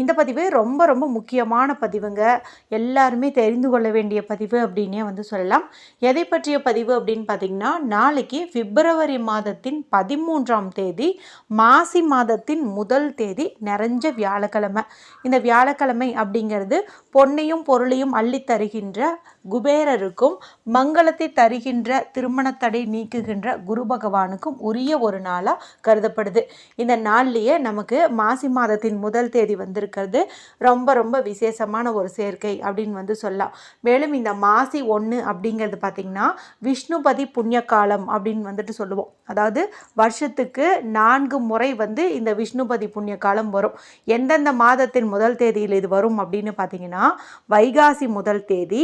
இந்த பதிவு ரொம்ப ரொம்ப முக்கியமான பதிவுங்க. எல்லாருமே தெரிந்து கொள்ள வேண்டிய பதிவு அப்படின்னே வந்து சொல்லலாம். எதை பற்றிய பதிவு அப்படின்னு பார்த்தீங்கன்னா நாளைக்கு பிப்ரவரி மாதத்தின் பதிமூன்றாம் தேதி மாசி மாதத்தின் முதல் தேதி நிறைஞ்ச வியாழக்கிழமை. இந்த வியாழக்கிழமை அப்படிங்கிறது பொன்னையும் பொருளையும் அள்ளி தருகின்ற குபேரருக்கும் மங்களத்தை தருகின்ற திருமணத்தடை நீக்குகின்ற குரு பகவானுக்கும் உரிய ஒரு நாளாக கருதப்படுது. இந்த நாள்லேயே நமக்கு மாசி மாதத்தின் முதல் தேதி வந்திருக்கிறது ரொம்ப ரொம்ப விசேஷமான ஒரு சேர்க்கை அப்படின்னு வந்து சொல்லலாம். மேலும் இந்த மாசி ஒன்று அப்படிங்கிறது பார்த்திங்கன்னா விஷ்ணுபதி புண்ணிய காலம் அப்படின்னு வந்துட்டு சொல்லுவோம். அதாவது வருஷத்துக்கு நான்கு முறை வந்து இந்த விஷ்ணுபதி புண்ணிய காலம் வரும். எந்தெந்த மாதத்தின் முதல் தேதியில் இது வரும் அப்படின்னு பார்த்தீங்கன்னா வைகாசி முதல் தேதி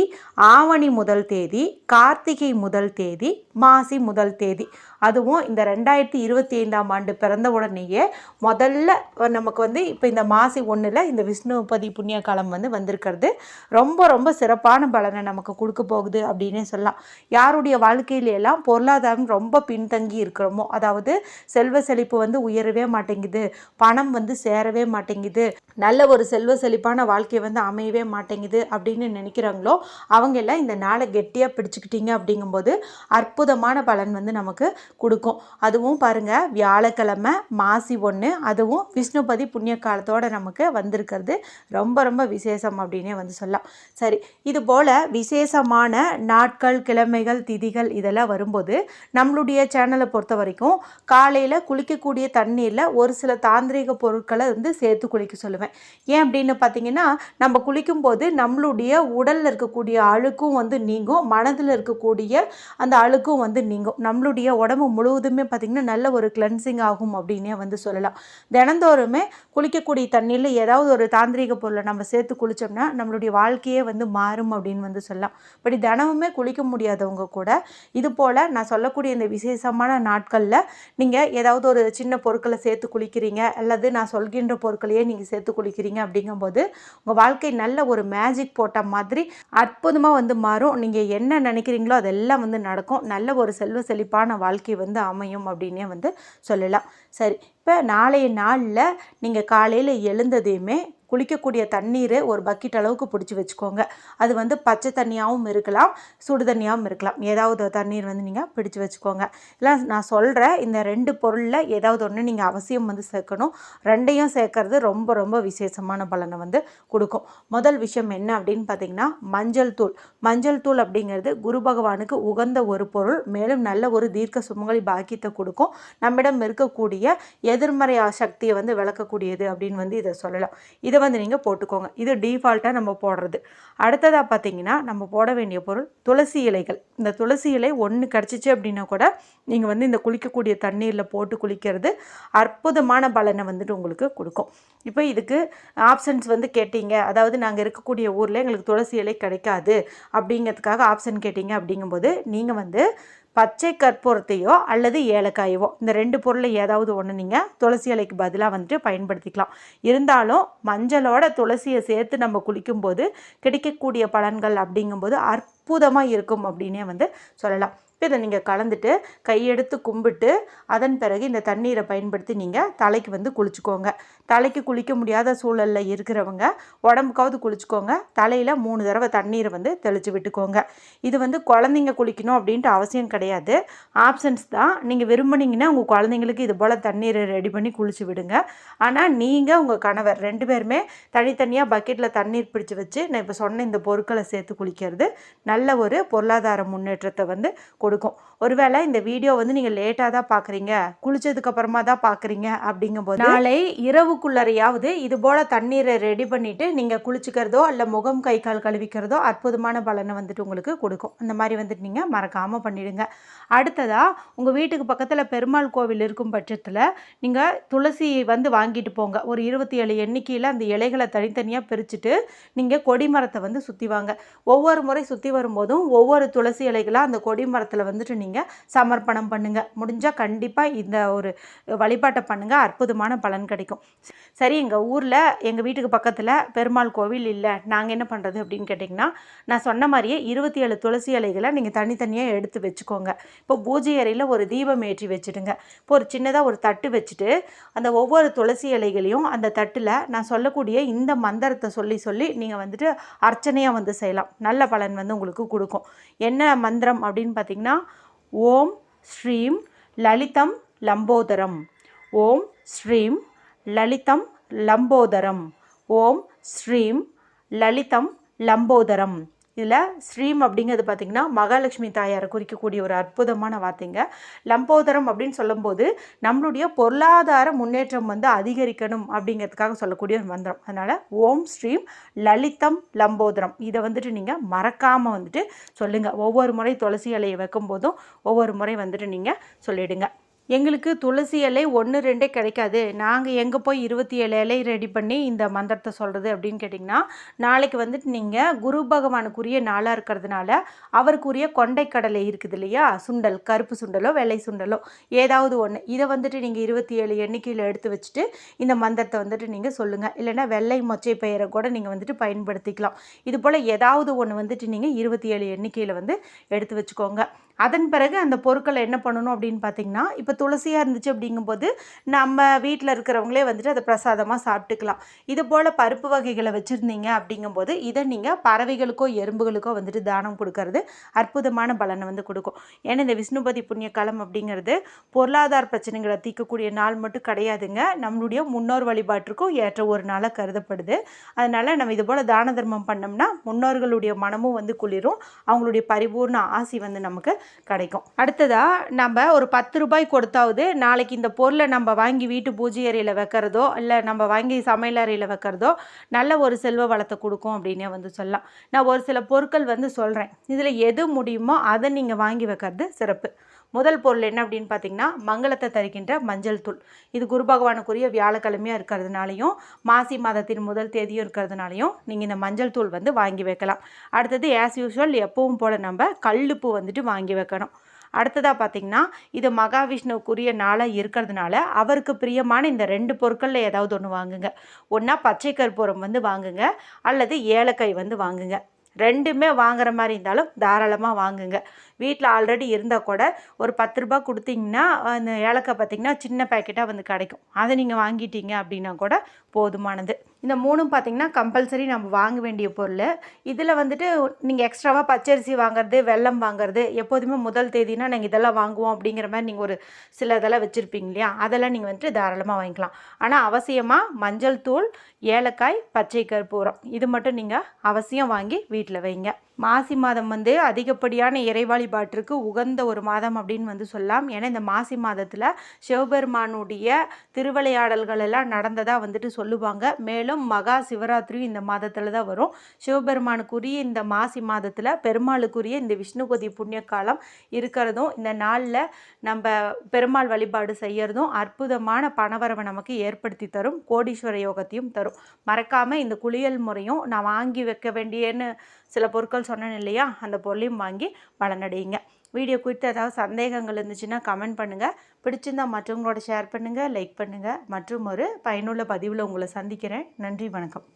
ஆவணி முதல் தேதி கார்த்திகை முதல் தேதி மாசி முதல் தேதி. அதுவும் இந்த ரெண்டாயிரத்தி இருபத்தி ஐந்தாம் ஆண்டு பிறந்த உடனேயே முதல்ல நமக்கு வந்து இப்போ இந்த மாசி ஒன்றில் இந்த விஷ்ணுபதி புண்ணிய காலம் வந்து வந்திருக்கிறது. ரொம்ப ரொம்ப சிறப்பான பலனை நமக்கு கொடுக்க போகுது அப்படின்னே சொல்லலாம். யாருடைய வாழ்க்கையிலெல்லாம் பொருளாதாரம் ரொம்ப பின்தங்கி இருக்கிறோமோ அதாவது செல்வ செழிப்பு வந்து உயரவே மாட்டேங்குது பணம் வந்து சேரவே மாட்டேங்குது நல்ல ஒரு செல்வ செழிப்பான வாழ்க்கை வந்து அமையவே மாட்டேங்குது அப்படின்னு நினைக்கிறாங்களோ அவங்க எல்லாம் இந்த நாளை கெட்டியாக பிடிச்சிக்கிட்டீங்க அப்படிங்கும்போது அற்புதமான பலன் வந்து நமக்கு கொடுக்கும். அதுவும் பாருங்கள் வியாழக்கிழமை மாசி ஒன்று அதுவும் விஷ்ணுபதி புண்ணிய காலத்தோட நமக்கு வந்திருக்கிறது. ரொம்ப ரொம்ப விசேஷம் அப்படின்னே வந்து சொல்லலாம். சரி இது போல் விசேஷமான நாட்கள் கிழமைகள் திதிகள் இதெல்லாம் வரும்போது நம்மளுடைய சேனலை பொறுத்த வரைக்கும் காலையில் குளிக்கக்கூடிய தண்ணீரில் ஒரு சில தாந்திரிக பொருட்களை வந்து சேர்த்து குளிக்க சொல்லுவேன். ஏன் அப்படின்னு பார்த்தீங்கன்னா நம்ம குளிக்கும்போது நம்மளுடைய உடலில் இருக்கக்கூடிய அழுக்கும் வந்து நீங்கும் மனதில் இருக்கக்கூடிய அந்த அழுக்கும் வந்து நீங்கும் நம்மளுடைய உடம்பு முழுவதுமே பார்த்திங்கன்னா நல்ல ஒரு கிளென்சிங் ஆகும் அப்படின்னே வந்து சொல்லலாம். தினந்தோறுமே குளிக்கக்கூடிய தண்ணியில் ஏதாவது ஒரு தாந்திரிக பொருளை நம்ம சேர்த்து குளித்தோம்னா நம்மளுடைய வாழ்க்கையே வந்து மாறும் அப்படின்னு வந்து சொல்லலாம். இப்படி தினமுமே குளிக்க முடியாதவங்க கூட இது போல் நான் சொல்லக்கூடிய இந்த விசேஷமான நாட்களில் நீங்கள் ஏதாவது ஒரு சின்ன பொருட்களை சேர்த்து குளிக்கிறீங்க அல்லது நான் சொல்கின்ற பொருட்களையே நீங்கள் சேர்த்து குளிக்கிறீங்க அப்படிங்கும்போது உங்கள் வாழ்க்கை நல்ல ஒரு மேஜிக் போட்ட மாதிரி அற்புதமாக வந்து மாறும். நீங்கள் என்ன நினைக்கிறீங்களோ அதெல்லாம் வந்து நடக்கும். நல்ல நல்ல ஒரு செல்வ செழிப்பான வாழ்க்கை வந்து அமையும் அப்படின்னே வந்து சொல்லலாம். சரி இப்போ நாளைய நாளில் நீங்கள் காலையில் எழுந்ததையுமே குளிக்கக்கூடிய தண்ணீரை ஒரு பக்கெட் அளவுக்கு பிடிச்சி வச்சுக்கோங்க. அது வந்து பச்சை தண்ணியாகவும் இருக்கலாம் சுடு தண்ணியாகவும் இருக்கலாம். ஏதாவது தண்ணீர் வந்து நீங்கள் பிடிச்சி வச்சுக்கோங்க. இல்லை நான் சொல்கிற இந்த ரெண்டு பொருளில் ஏதாவது ஒன்று நீங்கள் அவசியம் வந்து சேர்க்கணும். ரெண்டையும் சேர்க்கறது ரொம்ப ரொம்ப விசேஷமான பலனை வந்து கொடுக்கும். முதல் விஷயம் என்ன அப்படின்னு பார்த்தீங்கன்னா மஞ்சள் தூள். மஞ்சள் தூள் அப்படிங்கிறது குரு பகவானுக்கு உகந்த ஒரு பொருள் மேலும் நல்ல ஒரு தீர்க்க சுமங்கலி பாக்கியத்தை கொடுக்கும். நம்மிடம் இருக்கக்கூடிய எதிர்மறை சக்தியை வந்து விளக்கக்கூடியது அப்படின்னு வந்து இதை சொல்லலாம். இதை வந்து நீங்கள் போட்டுக்கோங்க. இது டீஃபால்ட்டாக நம்ம போடுறது. அடுத்ததாக பார்த்தீங்கன்னா நம்ம போட வேண்டிய பொருள் துளசி இலைகள். இந்த துளசி இலை ஒன்று கிடச்சிச்சு அப்படின்னா கூட நீங்கள் வந்து இந்த குளிக்கக்கூடிய தண்ணீரில் போட்டு குளிக்கிறது அற்புதமான பலனை வந்துட்டு உங்களுக்கு கொடுக்கும். இப்போ இதுக்கு ஆப்ஷன்ஸ் வந்து கேட்டீங்க. அதாவது நாங்கள் இருக்கக்கூடிய ஊரில் எங்களுக்கு துளசி இலை கிடைக்காது அப்படிங்கிறதுக்காக ஆப்ஷன் கேட்டீங்க அப்படிங்கும்போது நீங்கள் வந்து பச்சை கற்பூரத்தையோ அல்லது ஏலக்காயவோ இந்த ரெண்டு பொருளை ஏதாவது ஒன்று நீங்கள் துளசி இலைக்கு பதிலாக வந்துட்டு பயன்படுத்திக்கலாம். இருந்தாலும் மஞ்சளோட துளசியை சேர்த்து நம்ம குளிக்கும்போது கிடைக்கக்கூடிய பலன்கள் அப்படிங்கும்போது அற்புதமாக இருக்கும் அப்படின்னே வந்து சொல்லலாம். இப்போ இதை நீங்கள் கலந்துட்டு கையெடுத்து கும்பிட்டு அதன் பிறகு இந்த தண்ணீரை பயன்படுத்தி நீங்கள் தலைக்கு வந்து குளிச்சுக்கோங்க. தலைக்கு குளிக்க முடியாத சூழலில் இருக்கிறவங்க உடம்புக்காவது குளிச்சுக்கோங்க. தலையில் மூணு தடவை தண்ணீரை வந்து தெளித்து விட்டுக்கோங்க. இது வந்து குழந்தைங்க குளிக்கணும் அப்படின்ட்டு அவசியம் கிடையாது. ஆப்ஷன்ஸ் தான். நீங்கள் விரும்புனீங்கன்னா உங்கள் குழந்தைங்களுக்கு இது போல் தண்ணீரை ரெடி பண்ணி குளிச்சு விடுங்க. ஆனால் நீங்கள் உங்கள் கணவர் ரெண்டு பேருமே தனித்தனியாக பக்கெட்டில் தண்ணீர் பிடிச்சி வச்சு நான் இப்போ சொன்ன இந்த பொருட்களை சேர்த்து குளிக்கிறது நல்ல ஒரு பொருளாதார முன்னேற்றத்தை வந்து கொடுக்கும் ஒருவேளை இந்த வீடியோ வந்து நீங்கள் லேட்டாக தான் பார்க்குறீங்க குளிச்சதுக்கு அப்புறமா தான் பார்க்குறீங்க அப்படிங்கும்போது நாளை இரவுக்குள்ளறையாவது இது போல் தண்ணீரை ரெடி பண்ணிவிட்டு நீங்கள் குளிச்சுக்கிறதோ இல்லை முகம் கை கால் கழுவிக்கிறதோ அற்புதமான பலனை வந்துட்டு உங்களுக்கு கொடுக்கும். அந்த மாதிரி வந்துட்டு நீங்கள் மறக்காமல் பண்ணிடுங்க. அடுத்ததாக உங்கள் வீட்டுக்கு பக்கத்தில் பெருமாள் கோவில் இருக்கும் பட்சத்தில் நீங்கள் துளசி வந்து வாங்கிட்டு போங்க. ஒரு இருபத்தி ஏழு எண்ணிக்கையில் அந்த இலைகளை தனித்தனியாக பிரிச்சுட்டு நீங்கள் கொடிமரத்தை வந்து சுற்றி வாங்க. ஒவ்வொரு முறை சுற்றி வரும்போதும் ஒவ்வொரு துளசி இலைகளாக அந்த கொடிமரத்தில் வந்துட்டு நீங்கள் நீங்கள் சமர்ப்பணம் பண்ணுங்கள் முடிஞ்சால் கண்டிப்பாக இந்த ஒரு வழிபாட்டை பண்ணுங்கள் அற்புதமான பலன் கிடைக்கும். சரி எங்கள் ஊரில் எங்கள் வீட்டுக்கு பக்கத்தில் பெருமாள் கோவில் இல்லை. நாங்கள் என்ன பண்ணுறது அப்படின்னு கேட்டிங்கன்னா நான் சொன்ன மாதிரியே இருபத்தி ஏழு துளசி இலைகளை நீங்கள் தனித்தனியாக எடுத்து வச்சுக்கோங்க. இப்போ பூஜை அறையில் ஒரு தீபம் ஏற்றி வச்சுடுங்க. இப்போ ஒரு சின்னதாக ஒரு தட்டு வச்சுட்டு அந்த ஒவ்வொரு துளசி இலைகளையும் அந்த தட்டில் நான் சொல்லக்கூடிய இந்த மந்திரத்தை சொல்லி சொல்லி நீங்கள் வந்துட்டு அர்ச்சனையாக வந்து செய்யலாம். நல்ல பலன் வந்து உங்களுக்கு கொடுக்கும். என்ன மந்திரம் அப்படின்னு பார்த்தீங்கன்னா ஓம் ஸ்ரீம் லலிதம் லம்போதரம். ஓம் ஸ்ரீம் லலிதம் லம்போதரம். ஓம் ஸ்ரீம் லலிதம் லம்போதரம். இதில் ஸ்ரீம் அப்படிங்கிறது பார்த்திங்கன்னா மகாலட்சுமி தாயாரை குறிக்கக்கூடிய ஒரு அற்புதமான வார்த்தைங்க. லம்போதரம் அப்படின்னு சொல்லும்போது நம்மளுடைய பொருளாதார முன்னேற்றம் வந்து அதிகரிக்கணும் அப்படிங்கிறதுக்காக சொல்லக்கூடிய ஒரு மந்திரம். அதனால் ஓம் ஸ்ரீம் லலிதம் லம்போதரம். இதை வந்துட்டு நீங்கள் மறக்காமல் வந்துட்டு சொல்லுங்கள் ஒவ்வொரு முறை துளசி இலையை வைக்கும்போதும் ஒவ்வொரு முறை வந்துட்டு நீங்கள் சொல்லிவிடுங்க எங்களுக்கு துளசி இலை ஒன்று ரெண்டே கிடைக்காது. நாங்கள் எங்கே போய் இருபத்தி ஏழு இலை ரெடி பண்ணி இந்த மந்திரத்தை சொல்கிறது அப்படின்னு கேட்டிங்கன்னா நாளைக்கு வந்துட்டு நீங்கள் குரு பகவானுக்குரிய நாளாக இருக்கிறதுனால அவருக்குரிய கொண்டைக்கடலை இருக்குது இல்லையா? சுண்டல் கருப்பு சுண்டலோ வெள்ளை சுண்டலோ ஏதாவது ஒன்று இதை வந்துட்டு நீங்கள் இருபத்தி ஏழு எண்ணிக்கையில் எடுத்து வச்சுட்டு இந்த மந்திரத்தை வந்துட்டு நீங்கள் சொல்லுங்கள் இல்லைன்னா வெள்ளை மொச்சை பெயரை கூட நீங்கள் வந்துட்டு பயன்படுத்திக்கலாம். இது போல் ஏதாவது ஒன்று வந்துட்டு நீங்கள் இருபத்தி ஏழு எண்ணிக்கையில் வந்து எடுத்து வச்சுக்கோங்க. அதன் பிறகு அந்த பொருட்களை என்ன பண்ணணும் அப்படின்னு பார்த்தீங்கன்னா இப்போ துளசியாக இருந்துச்சு அப்படிங்கும்போது நம்ம வீட்டில் இருக்கிறவங்களே வந்துட்டு அதை பிரசாதமாக சாப்பிட்டுக்கலாம். இது போல் பருப்பு வகைகளை வச்சுருந்தீங்க அப்படிங்கும்போது இதை நீங்கள் பறவைகளுக்கோ எறும்புகளுக்கோ வந்துட்டு தானம் கொடுக்கறது அற்புதமான பலனை வந்து கொடுக்கும். ஏன்னா இந்த விஷ்ணுபதி புண்ணிய காலம் அப்படிங்கிறது பொருளாதார பிரச்சனைகளை தீர்க்கக்கூடிய நாள் மட்டும் கிடையாதுங்க. நம்மளுடைய முன்னோர் வழிபாட்டிற்கும் ஏற்ற ஒரு நாளாக கருதப்படுது. அதனால் நம்ம இது போல் தான தர்மம் பண்ணோம்னா முன்னோர்களுடைய மனமும் வந்து குளிரும். அவங்களுடைய பரிபூர்ண ஆசி வந்து நமக்கு கிடைக்கும். அடுத்ததாக நம்ம ஒரு பத்து ரூபாய் கொடுத்தாவது நாளைக்கு இந்த பொருளை நம்ம வாங்கி வீட்டு பூஜை அறையில் வைக்கிறதோ இல்லை நம்ம வாங்கி சமையல் அறையில் வைக்கிறதோ நல்ல ஒரு செல்வ வளத்தை கொடுக்கும் அப்படின்னே வந்து சொல்லலாம். நான் ஒரு சில பொருட்கள் வந்து சொல்கிறேன் இதில் எது முடியுமோ அதை நீங்கள் வாங்கி வைக்கிறது சிறப்பு. முதல் பொருள் என்ன அப்படின்னு பார்த்தீங்கன்னா மங்களத்தை தருகின்ற மஞ்சள் தூள். இது குரு பகவானுக்குரிய வியாழக்கிழமையாக இருக்கிறதுனாலையும் மாசி மாதத்தின் முதல் தேதியும் இருக்கிறதுனாலையும் நீங்கள் இந்த மஞ்சள் தூள் வந்து வாங்கி வைக்கலாம். அடுத்தது ஆஸ் யூஸ்வல் எப்பவும் போல் நம்ம கல்லுப்பு வந்துட்டு வாங்கி வைக்கணும். அடுத்ததாக பார்த்தீங்கன்னா இது மகாவிஷ்ணுவுக்குரிய நாளாக இருக்கிறதுனால அவருக்கு பிரியமான இந்த ரெண்டு பொருட்களில் ஏதாவது ஒன்று வாங்குங்க. ஒன்றா பச்சை கற்பூரம் வந்து வாங்குங்க அல்லது ஏலக்காய் வந்து வாங்குங்க. ரெண்டுமே வாங்குற மாதிரி இருந்தாலும் தாராளமாக வாங்குங்க. வீட்டில் ஆல்ரெடி இருந்தால் கூட ஒரு பத்து ரூபா கொடுத்தீங்கன்னா அந்த ஏலக்காய் பார்த்திங்கன்னா சின்ன பேக்கெட்டாக வந்து கிடைக்கும். அதை நீங்கள் வாங்கிட்டீங்க அப்படின்னா கூட போதுமானது. இந்த மூணும் பார்த்திங்கன்னா கம்பல்சரி நம்ம வாங்க வேண்டிய பொருள். இதில் வந்துட்டு நீங்கள் எக்ஸ்ட்ராவாக பச்சரிசி வாங்குறது வெல்லம் வாங்குறது எப்போதுமே முதல் தேதினா நாங்கள் இதெல்லாம் வாங்குவோம் அப்படிங்கிற மாதிரி நீங்கள் ஒரு சில இதெல்லாம் வச்சுருப்பீங்க இல்லையா? அதெல்லாம் நீங்கள் வந்துட்டு தாராளமாக வாங்கிக்கலாம். ஆனால் அவசியமாக மஞ்சள் தூள் ஏலக்காய் பச்சை கற்பூரம். இது மட்டும் நீங்கள் அவசியம் வாங்கி வீட்டில் வைங்க. மாசி மாதம் வந்து அதிகப்படியான இறை வழிபாட்டிற்கு உகந்த ஒரு மாதம் அப்படின்னு வந்து சொல்லலாம். ஏன்னா இந்த மாசி மாதத்தில் சிவபெருமானுடைய திருவிளையாடல்கள் எல்லாம் நடந்ததாக வந்துட்டு சொல்லுவாங்க. மேலும் மகா சிவராத்திரியும் இந்த மாதத்தில் தான் வரும். சிவபெருமானுக்குரிய இந்த மாசி மாதத்தில் பெருமாளுக்குரிய இந்த விஷ்ணுபதி புண்ணிய காலம் இருக்கிறதும் இந்த நாளில் நம்ம பெருமாள் வழிபாடு செய்கிறதும் அற்புதமான பணவரவை நமக்கு ஏற்படுத்தி தரும் கோடீஸ்வர யோகத்தையும் தரும். மறக்காமல் இந்த குளியல் முறையும் நான் வாங்கி வைக்க வேண்டியன்னு சில பொருட்கள் சொன்னேன் இல்லையா? அந்த பொருளையும் வாங்கி பலனடையுங்க வீடியோ குறித்து ஏதாவது சந்தேகங்கள் இருந்துச்சுன்னா கமெண்ட் பண்ணுங்கள் பிடிச்சிருந்தா மற்றவங்களோட ஷேர் பண்ணுங்கள் லைக் பண்ணுங்கள் மற்றும் ஒரு பயனுள்ள பதிவில் உங்களை சந்திக்கிறேன். நன்றி வணக்கம்.